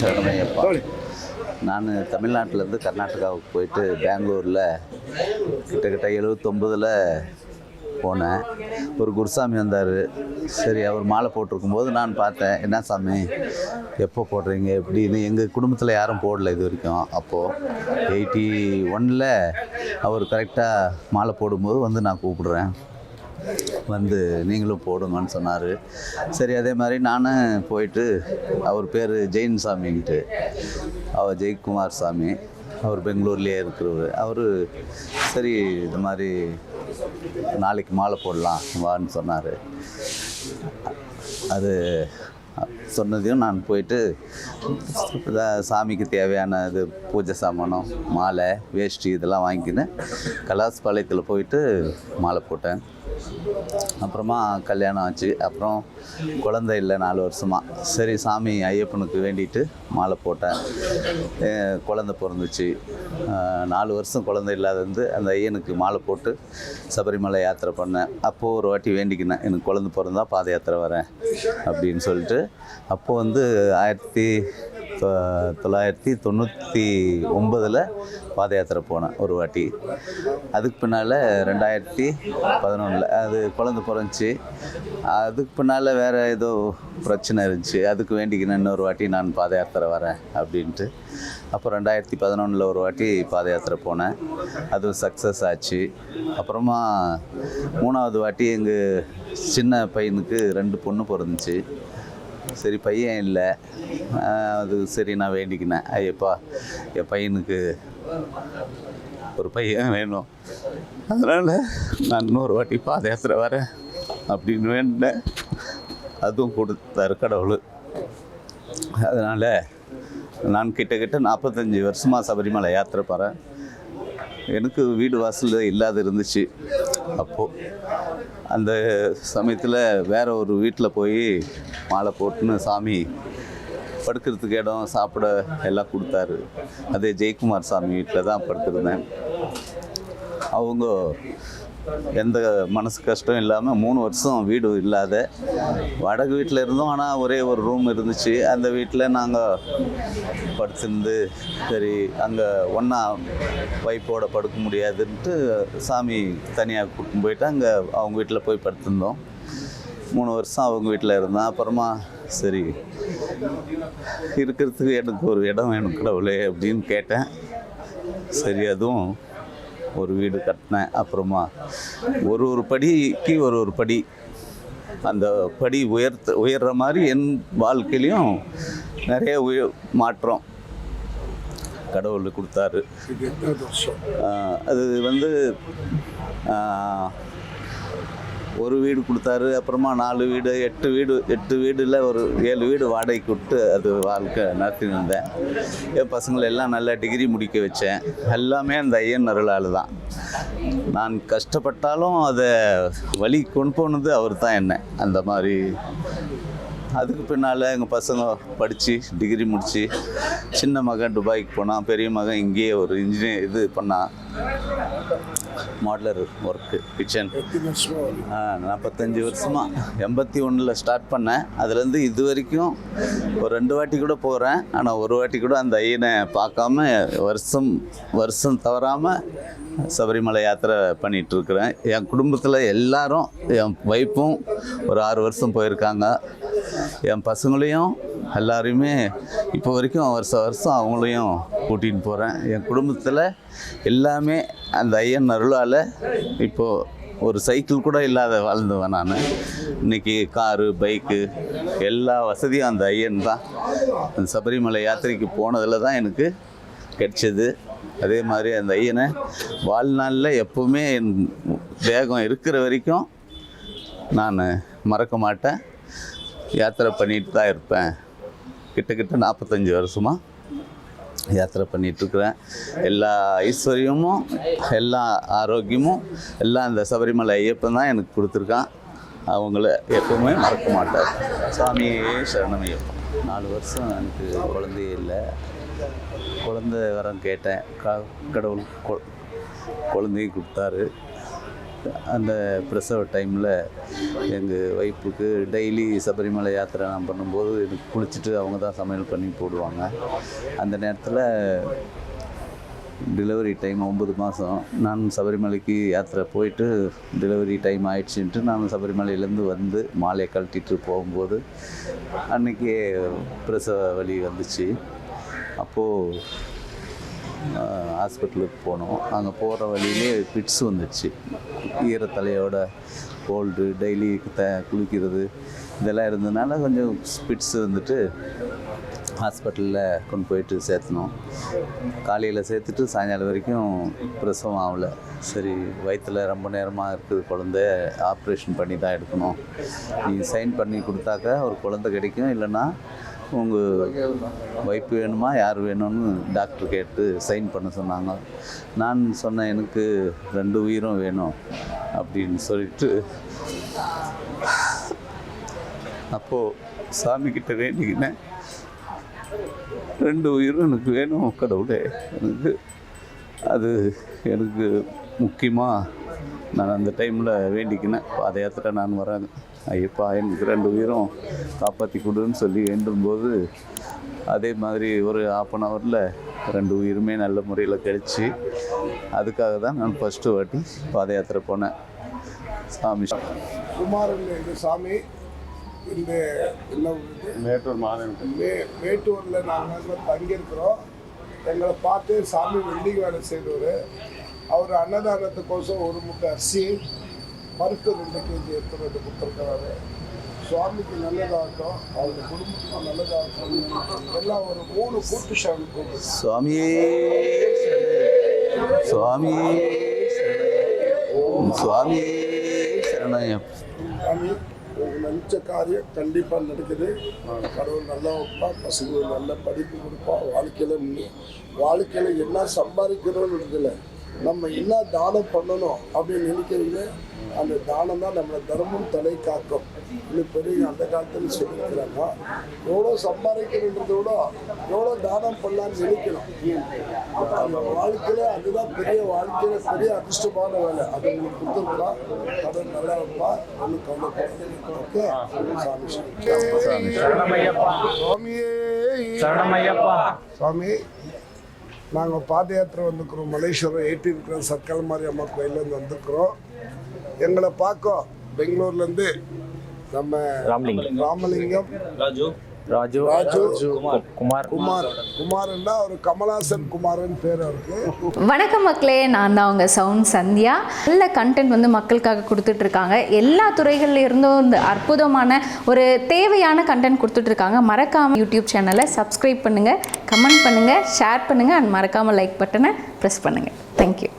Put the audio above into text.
சரணமையப்பா நான் தமிழ்நாட்டிலேருந்து கர்நாடகாவுக்கு போயிட்டு பெங்களூரில் கிட்டத்தட்ட எழுவத்தொம்பதில் போனேன். ஒரு குருசாமி வந்தார். சரி அவர் மாலை போட்டிருக்கும்போது நான் பார்த்தேன் என்ன சாமி எப்போ போடுறீங்க? எப்படின்னு? எங்கள் குடும்பத்தில் யாரும் போடல இது வரைக்கும். அப்போது எயிட்டி ஒனில் அவர் கரெக்டாக மாலை போடும்போது வந்து நான் கூப்பிடுறேன். வந்து நீங்களும் போடுங்கன்னு சொன்னார். சரி அதே மாதிரி நானும் போயிட்டு அவர் பேர் ஜெயின் சாமின்ட்டு அவர் ஜெயக்குமார் சாமி அவர் பெங்களூர்லேயே இருக்கிறவர். அவர் சரி இது மாதிரி நாளைக்கு மாலை போடலாம் வான்னு சொன்னார். அது சொன்னதையும் நான் போயிட்டு சாமிக்கு தேவையான இது பூஜை சாமானம் மாலை வேஷ்டி இதெல்லாம் வாங்கிக்கினேன் கலாஸ் பாளையத்தில் போயிட்டு மாலை போட்டேன். அப்புறமா கல்யாணம் ஆச்சு. அப்புறம் குழந்தை இல்லை நாலு வருஷமாக சரி சாமி ஐயப்பனுக்கு வேண்டிட்டு மாலை போட்டேன். குழந்த பிறந்துச்சு. நாலு வருஷம் குழந்தை இல்லாத வந்து அந்த ஐயனுக்கு மாலை போட்டு சபரிமலை யாத்திரை பண்ணேன். அப்போது ஒரு வாட்டி வேண்டிக்கினேன் எனக்கு குழந்த பிறந்தா பாத யாத்திரை வரேன் அப்படின்னு சொல்லிட்டு. அப்போது வந்து ஆயிரத்தி தொள்ளாயிரத்தி தொண்ணூற்றி ஒம்பதில் பாத யாத்திரை போனேன் ஒரு வாட்டி. அதுக்கு பின்னால் ரெண்டாயிரத்தி பதினொன்றில் அது குழந்த பிறந்துச்சு. அதுக்கு பின்னால் வேறு ஏதோ பிரச்சனை இருந்துச்சு. அதுக்கு வேண்டிக்கினேன் இன்னொரு வாட்டி நான் பாத யாத்திரை வரேன் அப்படின்ட்டு. அப்போ ரெண்டாயிரத்தி பதினொன்றில் ஒரு வாட்டி பாத யாத்திரை போனேன். அதுவும் சக்ஸஸ் ஆச்சு. அப்புறமா மூணாவது வாட்டி எங்கள் சின்ன பையனுக்கு ரெண்டு பொண்ணு பிறந்துச்சு. சரி பையன் இல்லை. அது சரி நான் வேண்டிக்கினேன். ஐயப்பா என் பையனுக்கு ஒரு பையன் வேணும். அதனால் நான் இன்னொரு வாட்டி பாத யாத்திரை வரேன் அப்படின்னு வேண்டேன் அதுவும் கொடுத்தாரு கடவுள். அதனால் நான் கிட்டத்தட்ட நாற்பத்தஞ்சு வருஷமாக சபரிமலை யாத்திரை போகிறேன் எனக்கு வீடு வாசல் இல்லாத இருந்துச்சு. அப்போது அந்த சமயத்தில் வேற ஒரு வீட்டில் போய் மாலை போட்டுன்னு சாமி படுக்கிறதுக்கு இடம் சாப்பிட எல்லாம் கொடுத்தாரு. அதே ஜெயக்குமார் சாமி வீட்டில் தான் படுத்திருந்தேன். அவங்க எந்த மனசு கஷ்டம் இல்லாமல் மூணு வருஷம் வீடு இல்லாத வாடகை வீட்டில் இருந்தோம் ஆனால் ஒரே ஒரு ரூம் இருந்துச்சு. அந்த வீட்டில் நாங்கள் படுத்திருந்து சரி அங்கே ஒன்றா வைப்போட படுக்க முடியாதுன்ட்டு சாமி தனியாக கூட்டின்னு போயிட்டு அங்கே அவங்க வீட்டில் போய் படுத்திருந்தோம். மூணு வருஷம் அவங்க வீட்டில் இருந்தேன் அப்புறமா சரி இருக்கிறதுக்கு எனக்கு ஒரு இடம் வேணும் கடவுளே அப்படின்னு கேட்டேன். சரி அதுவும் ஒரு வீடு கட்டினேன். அப்புறமா ஒரு ஒரு படிக்கு ஒரு ஒரு படி. அந்த படி உயர்த்த உயர்ற மாதிரி என் வாழ்க்கையிலையும் நிறைய உய மாற்றம் கடவுள் கொடுத்தாரு. அது வந்து ஒரு வீடு கொடுத்தாரு அப்புறமா நாலு வீடு எட்டு வீடு எட்டு வீடில் ஒரு ஏழு வீடு வாடகைக்கு விட்டு அது வாழ்க்கை நடத்தின்னு இருந்தேன். என் பசங்களை எல்லாம் நல்லா டிகிரி முடிக்க வச்சேன். எல்லாமே அந்த ஐயன் அருளால் தான். நான் கஷ்டப்பட்டாலும் அதை வழி கொண்டு போனது அவர் தான் என்ன. அந்த மாதிரி அதுக்கு பின்னால் எங்கள் பசங்க படித்து டிகிரி முடித்து சின்ன மகன் துபாய்க்கு போனான் பெரிய மகன் இங்கேயே ஒரு இன்ஜினியர் இது பண்ணான் மாடலர் ஒர்க்கு கிச்சன் நாற்பத்தஞ்சு வருஷமாக எண்பத்தி ஒன்றில் ஸ்டார்ட் பண்ணேன். அதுலேருந்து இது வரைக்கும் ஒரு ரெண்டு வாட்டி கூட போகிறேன் ஆனால் ஒரு வாட்டி கூட அந்த ஐயனை பார்க்காம வருஷம் வருஷம் தவறாமல் சபரிமலை யாத்திரை பண்ணிட்டு இருக்கிறேன். என் குடும்பத்தில் எல்லாரும் என் ஒய்ஃபும் ஒரு ஆறு வருஷம் போயிருக்காங்க. என் பசங்களையும் எல்லாரையுமே இப்போ வரைக்கும் வருஷம் வருஷம் அவங்களையும் கூட்டிகிட்டு போகிறேன் என் குடும்பத்தில் எல்லாமே அந்த ஐயன் அருளால் இப்போது ஒரு சைக்கிள் கூட இல்லாத வாழ்ந்துவேன் நான். இன்னைக்கு காரு பைக்கு எல்லா வசதியும் அந்த ஐயன் தான். அந்த சபரிமலை யாத்திரைக்கு போனதில் தான் எனக்கு கிடைச்சது. அதே மாதிரி அந்த ஐயனை வாழ்நாளில் எப்போவுமே என் தேகம் இருக்கிற வரைக்கும் நான் மறக்க மாட்டேன். யாத்திரை பண்ணிட்டு தான் இருப்பேன். கிட்டக்கிட்ட நாற்பத்தஞ்சு வருஷமாக யாத்திரை பண்ணிகிட்ருக்குறேன் எல்லா ஐஸ்வர்யமும் எல்லா ஆரோக்கியமும் எல்லாம் அந்த சபரிமலை ஐயப்பன் தான் எனக்கு கொடுத்துருக்கான். அவங்கள எப்பவுமே மறக்க மாட்டார். சுவாமியே சரணமையப்பன் நாலு வருஷம் எனக்கு குழந்தையே இல்லை. குழந்தை வரம் கேட்டேன். க கடவுள் கொ- குழந்தையும் கொடுத்தாரு. அந்த பிரசவ டைமில் எங்கள் ஒய்ஃபுக்கு டெய்லி சபரிமலை யாத்திரை நான் பண்ணும்போது எனக்கு குளிச்சுட்டு அவங்க தான் சமையல் பண்ணி போடுவாங்க. அந்த நேரத்தில் டெலிவரி டைம் ஒம்பது மாதம் நான் சபரிமலைக்கு யாத்திரை போயிட்டு டெலிவரி டைம் ஆயிடுச்சுன்ட்டு நான் சபரிமலையிலேருந்து வந்து மாலையை கழட்டிட்டு போகும்போது அன்றைக்கே பிரசவ வழி வந்துச்சு. அப்போது ஹாஸ்பிட்டலுக்கு போனோம். அங்கே போகிற வழியிலே பிட்ஸ் வந்துச்சு. ஈரத்தலையோட கோல்டு டெய்லி த குளிக்கிறது இதெல்லாம் இருந்ததுனால கொஞ்சம் ஸ்பிட்ஸ் வந்துட்டு ஹாஸ்பிட்டலில் கொண்டு போயிட்டு சேர்த்துனோம். காலையில் சேர்த்துட்டு சாயங்காலம் வரைக்கும் பிரசவம் ஆகலை. சரி வயிற்றில் ரொம்ப நேரமாக இருக்குது குழந்தை ஆப்ரேஷன் பண்ணி தான் எடுக்கணும். நீ சைன் பண்ணி கொடுத்தாக்க ஒரு குழந்தை கிடைக்கும். இல்லைன்னா உங்கள் ஒய்ஃப் வேணுமா யார் வேணும்னு டாக்டர் கேட்டு சைன் பண்ண சொன்னாங்க. நான் சொன்னேன் எனக்கு ரெண்டு உயிரும் வேணும் அப்படின்னு சொல்லிட்டு அப்போது சாமிக்கிட்ட வேண்டிக்கினேன். ரெண்டு உயிரும் எனக்கு வேணும் கடவுளே. எனக்கு அது எனக்கு முக்கியமாக நான் அந்த டைமில் வேண்டிக்கினேன். பாத யாத்திரை நான் வரேன் ஐயப்பா எனக்கு ரெண்டு உயிரும் காப்பாற்றி கொடுன்னு சொல்லி வேண்டும்போது அதே மாதிரி ஒரு ஆஃப் அன் ஹவரில் ரெண்டு உயிருமே நல்ல முறையில் கழிச்சு அதுக்காக தான் நான் ஃபஸ்ட்டு வாட்டி பாத யாத்திரை போனேன். சாமி. குமாரன் என்ற சாமி இந்த? மேட்டூர் மாநிலம் மே மேட்டூரில் நாங்கள் தங்கியிருக்கிறோம். எங்களை பார்த்து சாமி வெல்டிங் வேலை செய்தவர். அவர் அன்னதானத்துக்கோசம் ஒரு முட்டை அரிசி ரெண்டு கேஜி எடுத்துகிட்டு வந்து கொடுத்துருக்காரு சுவாமிக்கு நல்லதாகட்டும் அவங்க குடும்பத்துக்கும் நல்லதாகட்டும் எல்லாம் ஒரு மூணு கூட்டு சாமி சுவாமியே. சுவாமியே. சுவாமியே சரணம் சாமி உங்களுக்கு நினச்ச காரியம் கண்டிப்பாக நடக்குது. கடவுள் நல்லா வைப்பா பசங்களுக்கு நல்ல படிப்பு கொடுப்பா வாழ்க்கையில் வாழ்க்கையில் என்ன சம்பாதிக்கிறோம்னு இருக்குல்ல நம்ம என்ன தானம் பண்ணணும் அப்படின்னு நினைக்கிறீங்க அந்த தானம் தான் நம்மளை தர்மம் தலை காக்கும். இன்னும் பெரிய அந்த காலத்தில் சொல்லியிருக்கிறாங்க எவ்வளோ சம்பாதிக்கணுன்றதை விட எவ்வளோ தானம் பண்ணலாம்னு நினைக்கணும். அந்த வாழ்க்கையில் அதுதான் பெரிய வாழ்க்கையில் பெரிய அதிர்ஷ்டமான வேலை. அது உங்களுக்கு கொடுத்துருக்கலாம் கடவுள் நல்லா இருப்பா ஒன்றும் கவலைப்படாதீங்க ஓகே? சாமி சாமி. நாங்கள் பாத யாத்திரை வந்துக்கிறோம் மலேஸ்வரம் எயிட்டி இருக்கிற சர்க்கல் மாரி அம்மா கோயிலேருந்து வந்துருக்குறோம். எங்களை பார்க்க பெங்களூர்லேருந்து நம்ம ராமலிங்கம். ராமலிங்கம். ராஜு. ராஜு குமார். குமார். குமார்னா ஒரு கமலாசன் குமாரன் பேர் அவருக்கு. வணக்கம் மக்களே நான் தான் உங்கள் சவுண்ட் சந்தியா. நல்ல கண்டென்ட் வந்து மக்களுக்காக கொடுத்துட்ருக்காங்க. எல்லா துறைகள்ல இருந்தும் இந்த அற்புதமான ஒரு தேவையான கண்டென்ட் கொடுத்துட்ருக்காங்க. மறக்காமல் யூடியூப் சேனலை சப்ஸ்கிரைப் பண்ணுங்கள் கமெண்ட் பண்ணுங்கள் ஷேர் பண்ணுங்கள் அண்ட் மறக்காமல் லைக் பட்டனை ப்ரெஸ் பண்ணுங்கள் தேங்க்யூ